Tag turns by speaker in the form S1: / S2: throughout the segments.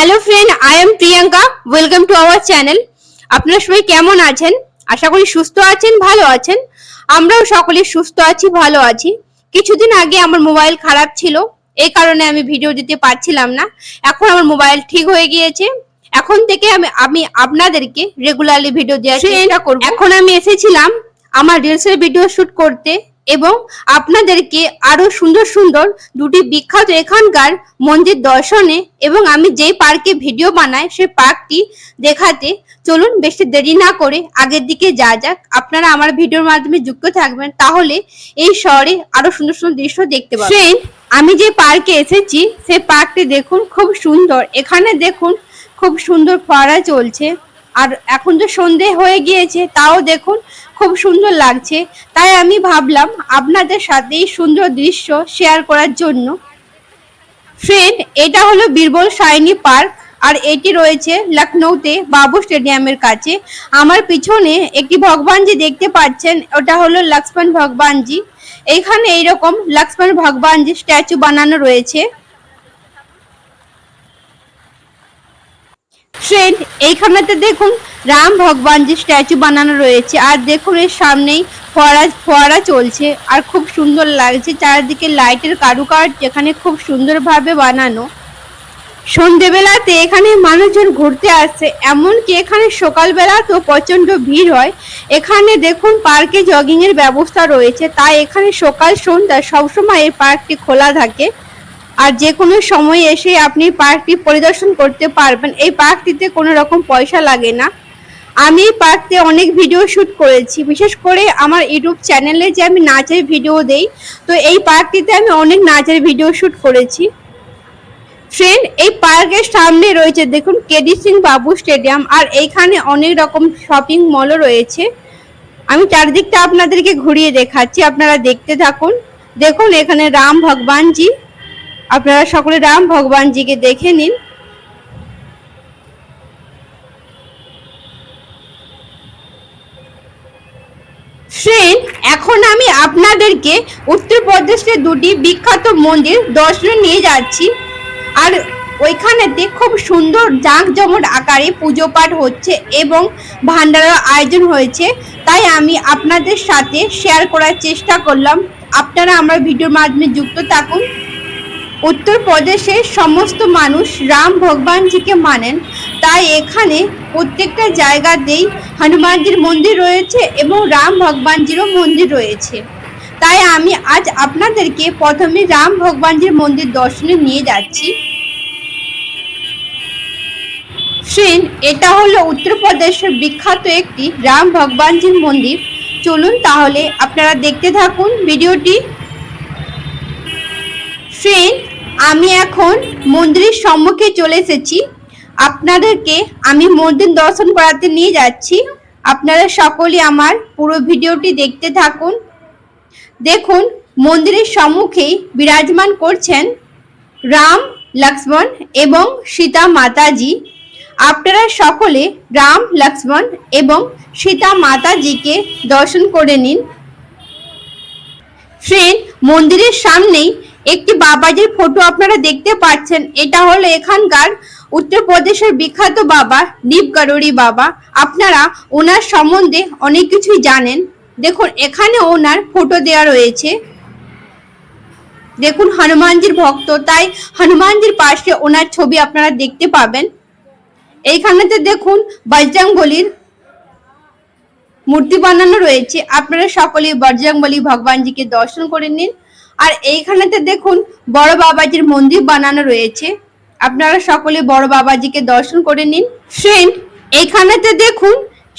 S1: Hello friend I am Priyanka welcome to our channel আপনারা সবাই কেমন আছেন? আশা করি সুস্থ আছেন ভালো আছেন। আমরাও সকলে সুস্থ আছি ভালো আছি। কিছুদিন আগে আমার মোবাইল খারাপ ছিল। এই কারণে আমি ভিডিও দিতে পারছিলাম না। এখন আমার মোবাইল ঠিক হয়ে গিয়েছে। এখন থেকে আমি আমি আপনাদেরকে রেগুলারলি ভিডিও দেওয়ার চেষ্টা করব। এখন আমি এসেছিলাম আমার রিলসের ভিডিও শুট করতে। এবং আপনাদেরকে আরও সুন্দর সুন্দর দুটি বিখ্যাত এখানকার মন্দির দর্শনে এবং আমি যেই পার্কে ভিডিও বানাই সে পার্কটি দেখাতে চলুন বেশি দেরি না করে আগের দিকে যা যাক। আপনারা আমার ভিডিওর মাধ্যমে যুক্ত থাকবেন, তাহলে এই শহরে আরও সুন্দর সুন্দর দৃশ্য দেখতে পাবেন। আমি যে পার্কে এসেছি, সে পার্কটি দেখুন, খুব সুন্দর। এখানে দেখুন, খুব সুন্দর ফোয়ারা চলছে। আর এখন তো সন্ধে হয়ে গিয়েছে, তাও দেখুন খুব সুন্দর লাগছে। তাই আমি ভাবলাম আপনাদের সাথে এই সুন্দর দৃশ্য শেয়ার করার জন্য। ফ্রেন্ড এটা হলো বীরবল সাইনি পার্ক আর এটি রয়েছে লখনৌতে বাবু স্টেডিয়ামের কাছে। আমার পিছনে একটি ভগবানজি দেখতে পাচ্ছেন, ওটা হলো লক্ষ্মণ ভগবানজি। এখানে এইরকম লক্ষ্মণ ভগবানজি স্ট্যাচু বানানো রয়েছে। ফ্রেন্ড এইখানেতে দেখুন রাম ভগবানজি স্ট্যাচু বানানো রয়েছে, আর দেখুন এর সামনেই ফোয়ারা ফোয়ারা চলছে, আর খুব সুন্দর লাগছে চারিদিকে লাইটের কারুকার্য, যেখানে খুব সুন্দরভাবে বানানো। সন্ধেবেলাতে এখানে মানুষজন ঘুরতে আসছে এমনকি এখানে সকালবেলা তো প্রচণ্ড ভিড় হয়। এখানে দেখুন পার্কে জগিংয়ের ব্যবস্থা রয়েছে, তাই এখানে সকাল, সন্ধ্যা সবসময় এই পার্কটি খোলা থাকে। আর যে কোনো সময় এসে আপনি পার্কটি পরিদর্শন করতে পারবেন। এই পার্কটিতে কোনো রকম পয়সা লাগে না। আমি পার্কতে অনেক ভিডিও শুট করেছি। বিশেষ করে আমার ইউটিউব চ্যানেলে যে আমি নাচের ভিডিও দেই, তো এই পার্কটিতে আমি অনেক নাচের ভিডিও শ্যুট করেছি। ফ্রেন্ড এই পার্কের সামনে রয়েছে, দেখুন, কেডি সিং বাবু স্টেডিয়াম আর এইখানে অনেক রকম শপিং মলও রয়েছে। আমি চারদিকটা আপনাদেরকে ঘুরিয়ে দেখাচ্ছি, আপনারা দেখতে থাকুন। দেখুন, এখানে রাম ভগবানজি আপনারা সকলে রাম ভগবানজিকে দেখে নিন। এখন আমি আপনাদেরকে উত্তরপ্রদেশের দুটি বিখ্যাত মন্দির দর্শনে নিয়ে যাচ্ছি। আর ওইখানেতে খুব সুন্দর জাঁকজমট আকারে পুজো পাঠ হচ্ছে এবং ভান্ডারার আয়োজন হয়েছে। তাই আমি আপনাদের সাথে শেয়ার করার চেষ্টা করলাম। আপনারা আমার ভিডিওর মাধ্যমে যুক্ত থাকুন। উত্তরপ্রদেশের সমস্ত মানুষ রাম ভগবানজিকে মানেন। তাই এখানে প্রত্যেকটা জায়গাতেই হনুমানজির মন্দির রয়েছে এবং রাম ভগবানজিরও মন্দির রয়েছে। তাই আমি আজ আপনাদেরকে প্রথমে রাম ভগবানজির মন্দির দর্শনে নিয়ে যাচ্ছি। ফ্রেন্ড, এটা হলো উত্তরপ্রদেশের বিখ্যাত একটি রাম ভগবানজির মন্দির। চলুন তাহলে আপনারা দেখতে থাকুন ভিডিওটি। ফ্রেন্ড আমি এখন মন্দিরের সম্মুখে চলে এসেছি। আপনাদেরকে আমি মন্দির দর্শন করাতে নিয়ে যাচ্ছি। আপনারা সকলে আমার পুরো ভিডিওটি দেখতে থাকুন। দেখুন, মন্দিরের সম্মুখেই বিরাজমান করছেন রাম, লক্ষ্মণ এবং সীতা মাতাজি। আপনারা সকলে রাম, লক্ষ্মণ এবং সীতা মাতাজিকে দর্শন করে নিন। ফ্রেন্ড, মন্দিরের সামনেই একটি বাবাজির ফটো আপনারা দেখতে পাচ্ছেন। এটা হলো এখানকার উত্তরপ্রদেশের বিখ্যাত বাবা, দীপ গারুড়ি বাবা। আপনারা ওনার সম্বন্ধে অনেক কিছুই জানেন। দেখুন এখানে ওনার ফটো দেওয়া রয়েছে। দেখুন, হনুমানজির ভক্ত। তাই হনুমানজির পাশে ওনার ছবি আপনারা দেখতে পাবেন। এইখানেতে দেখুন, বজরংবলির মূর্তি বানানো রয়েছে। আপনারা সকলে বজরংবলী ভগবানজিকে দর্শন করে নিন। আর এইখানেতে দেখুন বড় বাবাজির মন্দির বানানো রয়েছে। আপনারা সকলে বড় বাবাজিকে দর্শন করে নিন। ফ্রেন্ড এইখানেতে দেখুন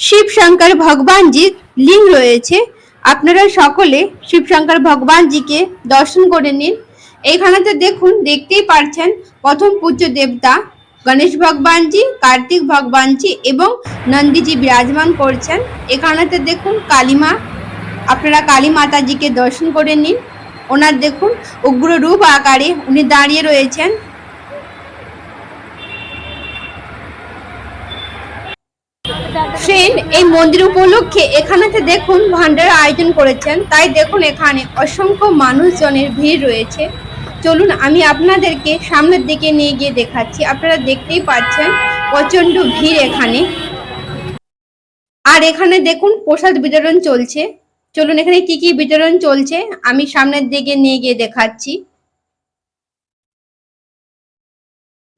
S1: শিব শঙ্কর ভগবানজির লিঙ্গ রয়েছে। আপনারা সকলে শিব শঙ্কর ভগবানজিকে দর্শন করে নিন। এইখানেতে দেখুন, দেখতেই পারছেন প্রথম পূজ্য দেবতা গণেশ ভগবানজি, কার্তিক ভগবানজি এবং নন্দীজি বিরাজমান করছেন। এখানেতে দেখুন কালিমা। আপনারা কালী মাতাজিকে দর্শন করে নিন। ওনার দেখুন উগ্র রূপ আকারে উনি দাঁড়িয়ে রয়েছেন। ফ্রেন্ড, এই মন্দির উপলক্ষে এখানেতে দেখুন ভান্ডার আয়োজন করেছেন। তাই দেখুন এখানে অসংখ্য মানুষজনের ভিড় রয়েছে। চলুন, আমি আপনাদেরকে সামনের দিকে নিয়ে গিয়ে দেখাচ্ছি। আপনারা দেখতেই পাচ্ছেন প্রচণ্ড ভিড় এখানে। আর এখানে দেখুন প্রসাদ বিতরণ চলছে। চলুন, এখানে কি কি বিতরণ চলছে? আমি সামনের দিকে নিয়ে গিয়ে দেখাচ্ছি।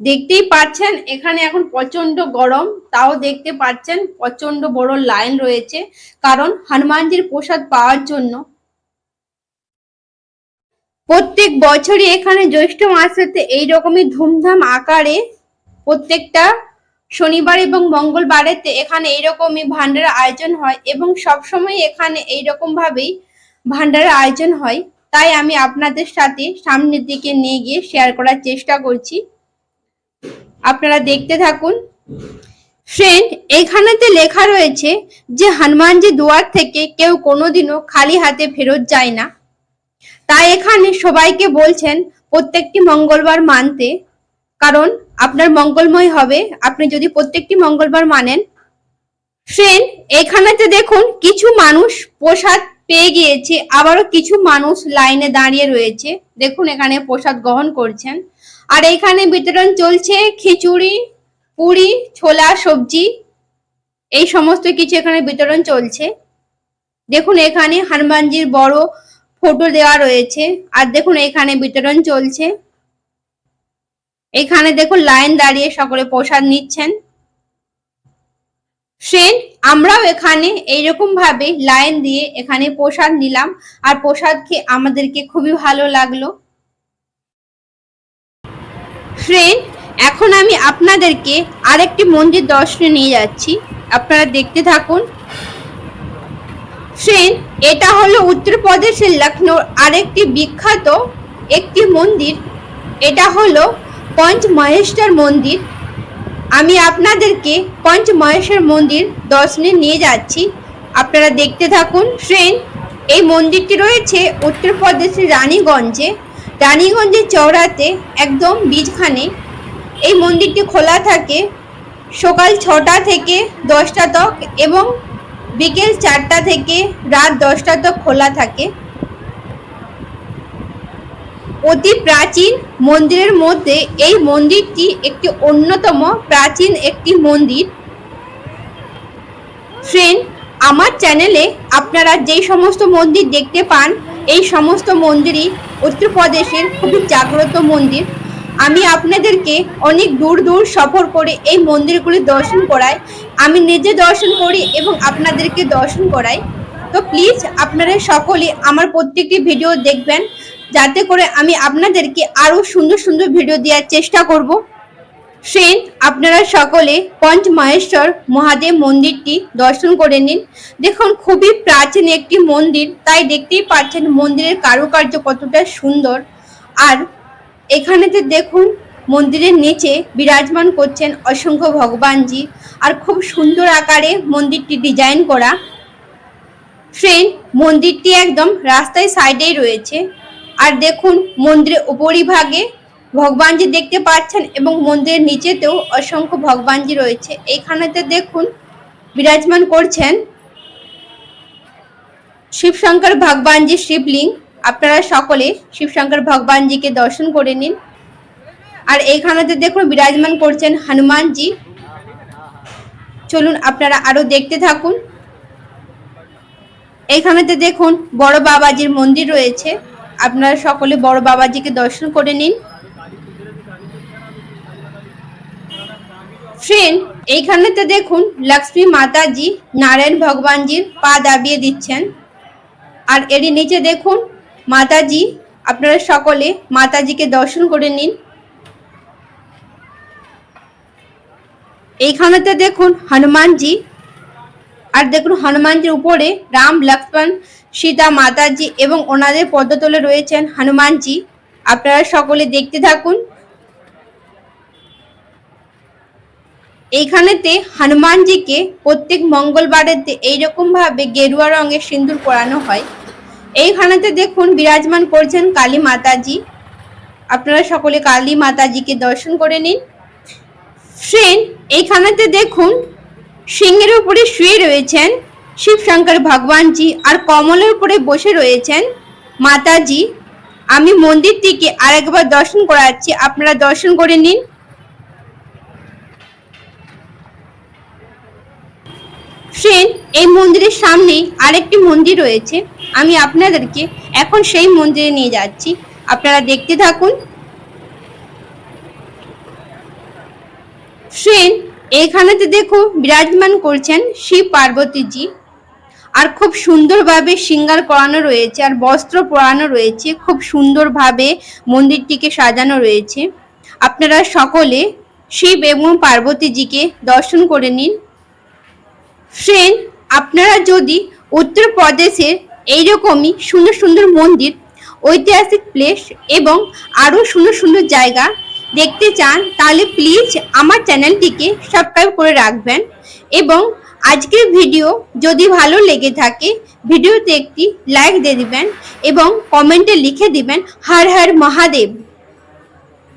S1: দেখতেই পাচ্ছেন, এখানে এখন প্রচণ্ড গরম। তাও দেখতে পাচ্ছেন প্রচণ্ড বড় লাইন রয়েছে। কারণ হনুমানজির প্রসাদ পাওয়ার জন্য প্রত্যেক বছরই এখানে জ্যৈষ্ঠ মাসেতে এইরকমই ধুমধাম আকারে প্রত্যেকটা শনিবার এবং মঙ্গলবারেতে এখানে এইরকমই ভান্ডার আয়োজন হয় এবং সবসময় এখানে এইরকম ভাবেই ভান্ডারের আয়োজন হয়। তাই আমি আপনাদের সাথে সামনের দিকে নিয়ে গিয়ে শেয়ার করার চেষ্টা করছি। আপনারা দেখতে থাকুন। ফ্রেন্ড এইখানেতে লেখা রয়েছে যে হনুমানজি দুয়ার থেকে কেউ কোনোদিনও খালি হাতে ফেরত যায় না। তাই এখানে সবাইকে বলছেন প্রত্যেকটি মঙ্গলবার মানতে। কারণ আপনার মঙ্গলময় হবে। আপনি যদি প্রত্যেকটি মঙ্গলবার মানেন ফ্রেন্ড এখানেতে দেখুন কিছু মানুষ প্রসাদ পেয়ে গিয়েছে, আবারও কিছু মানুষ লাইনে দাঁড়িয়ে রয়েছে। দেখুন এখানে প্রসাদ গ্রহণ করছেন। আর এখানে বিতরণ চলছে খিচুড়ি, পুরি, ছোলা, সবজি, এই সমস্ত কিছু এখানে বিতরণ চলছে। দেখুন এখানে হনুমানজির বড় ফটো দেওয়া রয়েছে। আর দেখুন এখানে বিতরণ চলছে। এখানে দেখুন, লাইন দাঁড়িয়ে সকলে প্রসাদ নিচ্ছেন। ফ্রেন্ড আমরাও এখানে এইরকম ভাবে লাইন দিয়ে এখানে প্রসাদ নিলাম। আর প্রসাদ খেয়ে আমাদেরকে খুবই ভালো লাগল। ফ্রেন্ড এখন আমি আপনাদেরকে আরেকটি মন্দির দর্শনে নিয়ে যাচ্ছি। আপনারা দেখতে থাকুন। ফ্রেন্ড এটা হলো উত্তরপ্রদেশের লখনৌর আরেকটি বিখ্যাত একটি মন্দির। এটা হলো পঞ্চমহেশ্বর মন্দির। আমি আপনাদেরকে পঞ্চমহেশ্বর মন্দির দর্শনে নিয়ে যাচ্ছি। আপনারা দেখতে থাকুন। ফ্রেন্ড এই মন্দিরটি রয়েছে উত্তরপ্রদেশের রানীগঞ্জে। রানীগঞ্জের চৌড়াতে একদম বীজখানে। এই মন্দিরটি খোলা থাকে সকাল ছটা থেকে দশটা তক এবং বিকেল চারটা থেকে রাত দশটা তক খোলা থাকে। অতি প্রাচীন মন্দিরের মধ্যে এই মন্দিরটি একটি অন্যতম প্রাচীন একটি মন্দির। ফ্রেন্ড আমার চ্যানেলে আপনারা যেই সমস্ত মন্দির দেখতে পান, এই সমস্ত মন্দিরই উত্তরপ্রদেশের খুবই জাগ্রত মন্দির। আমি আপনাদেরকে অনেক দূর দূর সফর করে এই মন্দিরগুলি দর্শন করাই। আমি নিজে দর্শন করি এবং আপনাদেরকে দর্শন করাই। তো প্লিজ আপনারা সকলে আমার প্রত্যেকটি ভিডিও দেখবেন। যাতে করে আমি আপনাদেরকে আরও সুন্দর সুন্দর ভিডিও দেওয়ার চেষ্টা করব। ফ্রেন্ড আপনারা সকলে পঞ্চমহেশ্বর মহাদেব মন্দিরটি দর্শন করে নিন। দেখুন, খুবই প্রাচীন একটি মন্দির, তাই দেখতেই পাচ্ছেন মন্দিরের কারুকার্য কতটা সুন্দর। আর এখানেতে দেখুন, মন্দিরের নিচে বিরাজমান করছেন অসংখ্য ভগবানজি। আর খুব সুন্দর আকারে মন্দিরটি ডিজাইন করা। ফ্রেন্ড মন্দিরটি একদম রাস্তায় সাইডেই রয়েছে। আর দেখুন, মন্দিরের উপরিভাগে ভগবানজি দেখতে পাচ্ছেন এবং মন্দিরের নিচেতেও অসংখ্য ভগবানজি রয়েছে। এইখানেতে দেখুন, বিরাজমান করছেন শিবশঙ্কর ভগবানজি শিবলিঙ্গ। আপনারা সকলে শিবশঙ্কর ভগবানজিকে দর্শন করে নিন। আর এইখানেতে দেখুন, বিরাজমান করছেন হনুমানজি। চলুন, আপনারা আরও দেখতে থাকুন। এইখানেতে দেখুন, বড় বাবাজির মন্দির রয়েছে। আপনারা সকলে বড় বাবাজিকে দর্শন করে নিন। ফ্রেন্ড এইখানেতে দেখুন লক্ষ্মী মাতাজি নারায়ণ ভগবানজির পা দাবিয়ে দিচ্ছেন। আর এরই নিচে দেখুন মাতাজি, আপনারা সকলে মাতাজিকে দর্শন করে নিন। এইখানেতে দেখুন হনুমানজি আর দেখুন, হনুমানজির উপরে রাম, লক্ষ্মণ, সীতা, মাতাজি এবং ওনাদের পদ্মতলে রয়েছেন হনুমানজি। আপনারা সকলে দেখতে থাকুন। এইখানেতে হনুমানজিকে প্রত্যেক মঙ্গলবারেতে এইরকম ভাবে গেরুয়া রঙের সিঁদুর পরানো হয়। এইখানেতে দেখুন, বিরাজমান করছেন কালী মাতাজি। আপনারা সকলে কালী মাতাজিকে দর্শন করে নিন। ফ্রেন্ড, এইখানেতে দেখুন সিংহের উপরে শুয়ে রয়েছেন শিব শঙ্কর ভগবানজি আর কমলের উপরে বসে রয়েছেন মাতাজি। আমি মন্দিরটিকে আরেকবার দর্শন করাচ্ছি, আপনারা দর্শন করে নিন। ফ্রেন্ড, এই মন্দিরের সামনেই আরেকটি মন্দির রয়েছে। আমি আপনাদেরকে এখন সেই মন্দিরে নিয়ে যাচ্ছি। আপনারা দেখতে থাকুন। ফ্রেন্ড এখানেতে দেখো বিরাজমান করছেন শিব পার্বতীজি। আর খুব সুন্দরভাবে সিঙ্গার করানো রয়েছে, আর বস্ত্র পরানো রয়েছে, খুব সুন্দরভাবে মন্দিরটিকে সাজানো রয়েছে। আপনারা সকলে শিব এবং পার্বতীজিকে দর্শন করে নিন। ফ্রেন্ড আপনারা যদি উত্তরপ্রদেশের এইরকমই সুন্দর সুন্দর মন্দির, ঐতিহাসিক প্লেস এবং আরও সুন্দর সুন্দর জায়গা দেখতে চান, তাহলে প্লিজ আমার চ্যানেলটিকে সাবস্ক্রাইব করে রাখবেন। এবং আজকের ভিডিও যদি ভালো লেগে থাকে ভিডিওতে একটি লাইক দিয়ে দিবেন এবং কমেন্টে লিখে দিবেন, হর হর মহাদেব।